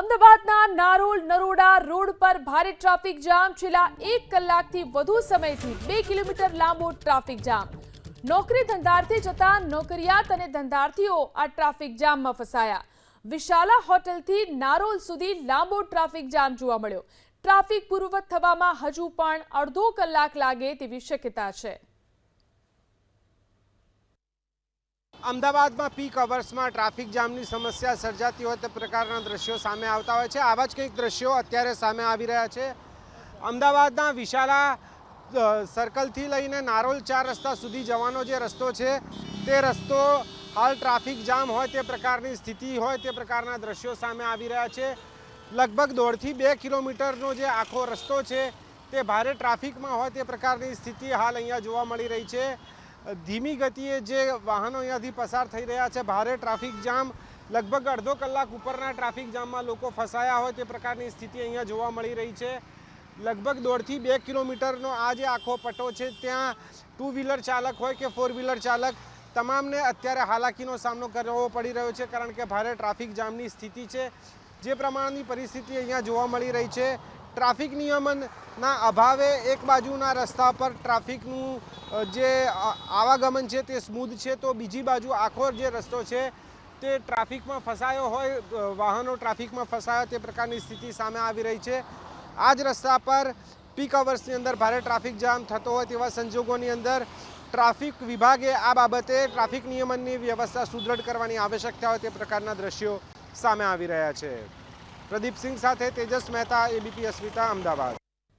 અમદાવાદના નારોલ નરોડા રોડ પર ભારે ટ્રાફિક જામ. છેલ્લા એક કલાકથી વધુ સમયથી બે કિલોમીટર લાંબો ટ્રાફિક જામ. નોકરી ધંધાર્થી જતા નોકરિયાત અને ધંધાર્થીઓ આ ટ્રાફિક જામમાં ફસાયા. વિશાલા હોટલથી નારોલ સુધી લાંબો ટ્રાફિક જામ જોવા મળ્યો. ટ્રાફિક પૂર્વવત થવામાં હજુ પણ અડધો કલાક લાગે તેવી શક્યતા છે. અમદાવાદમાં પીક અવર્સમાં ટ્રાફિક જામની સમસ્યા સર્જાતી હોય તે પ્રકારના દ્રશ્યો સામે આવતા હોય છે. આવા જ કંઈક દ્રશ્યો અત્યારે સામે આવી રહ્યા છે. અમદાવાદના વિશાલા સર્કલથી લઈને નારોલ ચાર રસ્તા સુધી જવાનો જે રસ્તો છે, તે રસ્તો હાલ ટ્રાફિક જામ હોય તે પ્રકારની સ્થિતિ હોય તે પ્રકારના દ્રશ્યો સામે આવી રહ્યા છે. લગભગ દોઢથી બે કિલોમીટરનો જે આખો રસ્તો છે, તે ભારે ટ્રાફિકમાં હોય તે પ્રકારની સ્થિતિ હાલ અહીંયા જોવા મળી રહી છે. ધીમી ગતિએ જે વાહનો અહીંયાથી પસાર થઈ રહ્યા છે, ભારે ટ્રાફિક જામ, લગભગ અડધો કલાક ઉપરના ટ્રાફિક જામમાં લોકો ફસાયા હોય તે પ્રકારની સ્થિતિ અહીંયા જોવા મળી રહી છે. લગભગ દોઢથી બે કિલોમીટરનો આ જે આખો પટ્ટો છે, ત્યાં ટુ વ્હીલર ચાલક હોય કે ફોર વ્હીલર ચાલક, તમામને અત્યારે હાલાકીનો સામનો કરવો પડી રહ્યો છે, કારણ કે ભારે ટ્રાફિક જામની સ્થિતિ છે. જે પ્રમાણની પરિસ્થિતિ અહીંયા જોવા મળી રહી છે ટ્રાફિક નિયમનના અભાવે એક બાજુના રસ્તા પર ટ્રાફિકનું જે આવાગમન છે તે સ્મૂધ છે, તો બીજી બાજુ આખો જે રસ્તો છે તે ટ્રાફિકમાં ફસાયો હોય વાહનો ટ્રાફિકમાં ફસાયો તે પ્રકારની સ્થિતિ સામે આવી રહી છે. આ જ રસ્તા પર પીક અવર્સની અંદર ભારે ટ્રાફિક જામ થતો હોય તેવા સંજોગોની અંદર ટ્રાફિક વિભાગે આ બાબતે ટ્રાફિક નિયમનની વ્યવસ્થા સુદૃઢ કરવાની આવશ્યકતા હોય તે પ્રકારના દ્રશ્યો સામે આવી રહ્યા છે. પ્રદીપ સિંહ સાથે તેજસ મહેતા એબીપી અસ્મિતા અમદાવાદ.